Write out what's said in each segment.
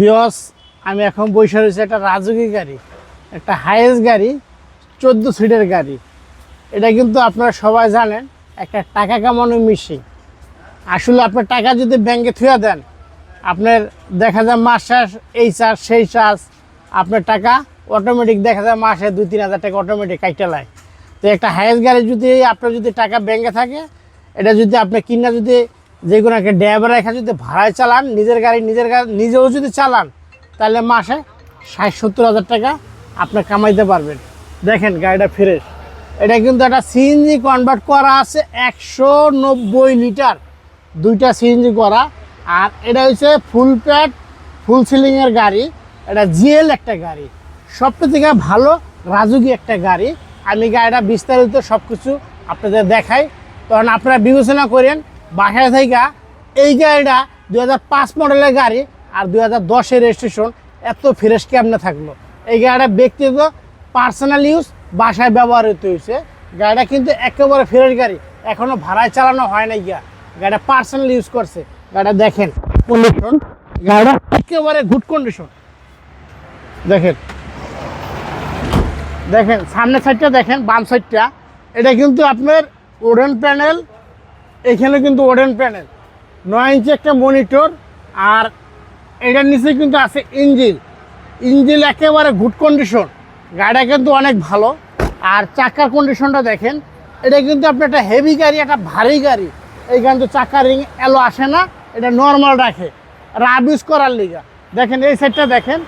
বিয়স, আমি এখন বসে রয়েছে একটা রাজুকি গাড়ি, একটা হাইয়েস্ট গাড়ি, চোদ্দ সিটের গাড়ি। এটা কিন্তু আপনারা সবাই জানেন, একটা টাকা কামানোর মেশিন আসলে আপনার টাকা যদি ব্যাংকে থুয়ে দেন, আপনার দেখা যায় মাস শেষ, এই চার্জ সেই চার্জ আপনার টাকা অটোমেটিক দেখা যায় মাসে দুই, তিন হাজার টাকা অটোমেটিক কাইটা লায় তো একটা হাইয়েস্ট গাড়ি যদি, আপনার যদি টাকা ব্যাংকে থাকে, এটা যদি আপনি কিনা যদি যে কোনো একটা ড্রাইভার রেখা যদি ভাড়ায় চালান, নিজের গাড়ি নিজের গাড়ি নিজেও যদি চালান, তাহলে মাসে ষাট, সত্তর হাজার টাকা আপনি কামাইতে পারবেন। দেখেন গাড়িটা ফ্রেশ এটা কিন্তু একটা সিএনজি কনভার্ট করা আছে একশো নব্বই লিটার। দুইটা সিএনজি করা। আর এটা হচ্ছে ফুল প্যাড ফুল সিলিংয়ের গাড়ি। এটা জিএল একটা গাড়ি। সবটা থেকে ভালো রাজুকি একটা গাড়ি। আমি গাড়িটা বিস্তারিত সব কিছু আপনাদের দেখাই। তখন আপনারা বিবেচনা করেন বাসায় থেকে এই গাড়িটা দু হাজার পাঁচ মডেলের গাড়ি আর দু হাজার দশের রেজিস্ট্রেশন এত ফ্রেশ কেমনে থাকল? এই গাড়িটা ব্যক্তিগত পার্সোনাল ইউজ বাসায় ব্যবহৃত হয়েছে। গাড়িটা কিন্তু একেবারে ফ্রেশ গাড়ি এখনও ভাড়ায় চালানো হয় নাই গিয়া। গাড়িটা পার্সোনাল ইউজ করছে। গাড়িটা দেখেন কন্ডিশন গাড়িটা একেবারে গুড কন্ডিশন দেখেন দেখেন সামনের সাইডটা দেখেন, বাম সাইডটা এটা কিন্তু আপনার ওডেন প্যানেল এখানে কিন্তু ওডেন প্যানেল নয় ইঞ্চি একটা মনিটর আর এটার নিচে কিন্তু আছে ইঞ্জিল ইঞ্জিল একেবারে গুড কন্ডিশন গাড়িটা কিন্তু অনেক ভালো। আর চাকার কন্ডিশনটা দেখেন, এটা কিন্তু আপনি একটা হেভি গাড়ি, একটা ভারী গাড়ি। এই কিন্তু চাকা রিং এলো, আসে না। এটা নর্মাল রাখে। রাব ইউজ করার লিগা। দেখেন, এই সাইডটা দেখেন।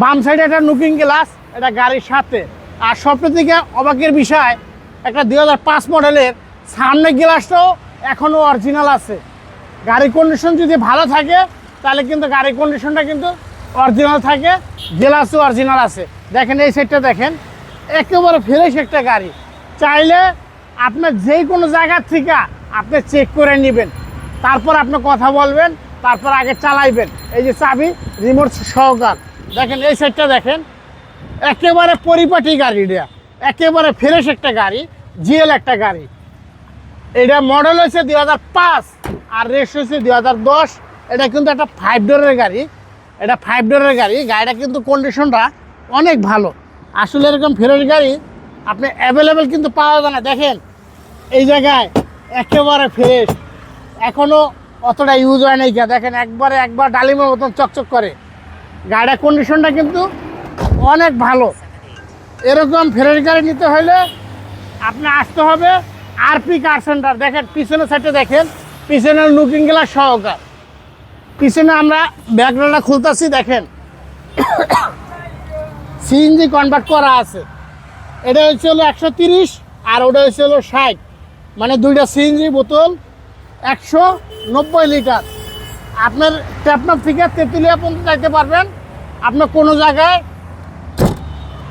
বাম সাইডে একটা লুকিং গ্লাস এটা গাড়ির সাথে। আর সবটা থেকে অবাকের বিষয়, একটা দুই হাজার পাঁচ মডেলের সামনের গ্লাসটাও এখনও অরিজিনাল আছে। গাড়ির কন্ডিশন যদি ভালো থাকে, তাহলে কিন্তু গাড়ির কন্ডিশনটা কিন্তু অরিজিনাল থাকে গ্লাসও অরিজিনাল আছে। দেখেন, এই সাইডটা দেখেন, একেবারে ফ্রেশ একটা গাড়ি। চাইলে আপনার যে কোনো জায়গার থেকে আপনি চেক করে নেবেন। তারপর আপনি কথা বলবেন, তারপর আগে চালাইবেন। এই যে চাবি রিমোট সহকার। দেখেন, এই সাইডটা দেখেন, একেবারে পরিপাটি গাড়ি একেবারে ফ্রেশ একটা গাড়ি জিএল একটা গাড়ি। এটা মডেল হয়েছে দুই হাজার পাঁচ আর রেস হয়েছে দুই হাজার দশ। এটা কিন্তু একটা ফাইভ ডোরের গাড়ি। এটা ফাইভ ডোরের গাড়ি। গাড়িটা কিন্তু কন্ডিশনটা অনেক ভালো। আসলে এরকম ফ্রেশ গাড়ি আপনি অ্যাভেলেবেল কিন্তু পাওয়া যায় না। দেখেন, এই জায়গায় একেবারে ফ্রেশ এখনও অতটা ইউজ হয় নাই দেখেন, একবারে একবার ডালিমের মতন চকচক করে। গাড়ির কন্ডিশনটা কিন্তু অনেক ভালো। এরকম ফ্রেশ গাড়ি নিতে হলে আপনি আসতে হবে আরপি কার সেন্টার দেখেন, পিছনের সাইডে দেখেন, পিছনের লুকিং গ্লাস সহকার। পিছনে আমরা ব্যাকগ্রাউন্ডটা খুলতেছি, দেখেন। সিএনজি কনভার্ট করা আছে। এটা হচ্ছে হলো একশো তিরিশ আর ওটা হচ্ছে হলো ষাট। মানে দুইটা সিএনজি বোতল, একশো নব্বই লিটার। আপনার টেপনপ থেকে তেঁতুলিয়া পর্যন্ত যাইতে পারবেন। আপনার কোনো জায়গায়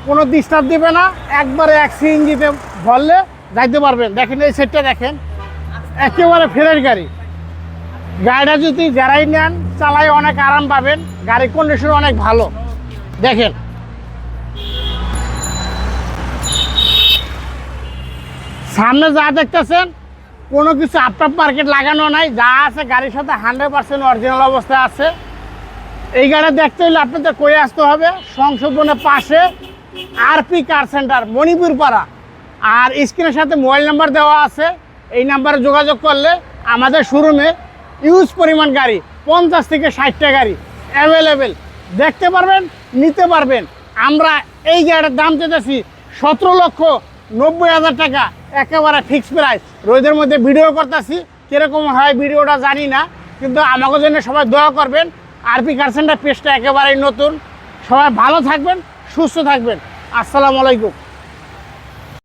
কোনো ডিস্টার্ব দিবে না। একবারে এক সিএনজিতে ভরলে যাইতে পারবেন। দেখেন, এই সেটটা দেখেন। একেবারে ফ্রেশ গাড়ি। গাড়িটা যদি যারাই নেন চালাই অনেক আরাম পাবেন। গাড়ির কন্ডিশন অনেক ভালো। দেখেন। সামনে যা দেখতেছেন, কোনো কিছু আপটাপ মার্কেট লাগানো নাই। যা আছে, গাড়ির সাথে হান্ড্রেড পার্সেন্ট অরিজিনাল অবস্থায় আছে। এই গাড়ি দেখতে হলে আপনাদের কই আসতে হবে। সংশোধনের পাশে আরপি কার সেন্টার মণিপুর পাড়া আর স্ক্রিনের সাথে মোবাইল নাম্বার দেওয়া আছে। এই নাম্বারে যোগাযোগ করলে আমাদের শোরুমে ইউজ পরিমাণ গাড়ি, পঞ্চাশ থেকে ষাটটা গাড়ি অ্যাভেলেবেল দেখতে পারবেন, নিতে পারবেন। আমরা এই গাড়ির দাম চেতেছি সতেরো লক্ষ নব্বই হাজার টাকা, একেবারে ফিক্সড প্রাইস রোদের মধ্যে ভিডিও করতেছি, কীরকম হয় ভিডিওটা জানি না, কিন্তু আমাকে জন্য সবাই দোয়া করবেন। আরপি কার সেন্টার পেজটা একেবারেই নতুন। সবাই ভালো থাকবেন, সুস্থ থাকবেন। আসসালামু আলাইকুম।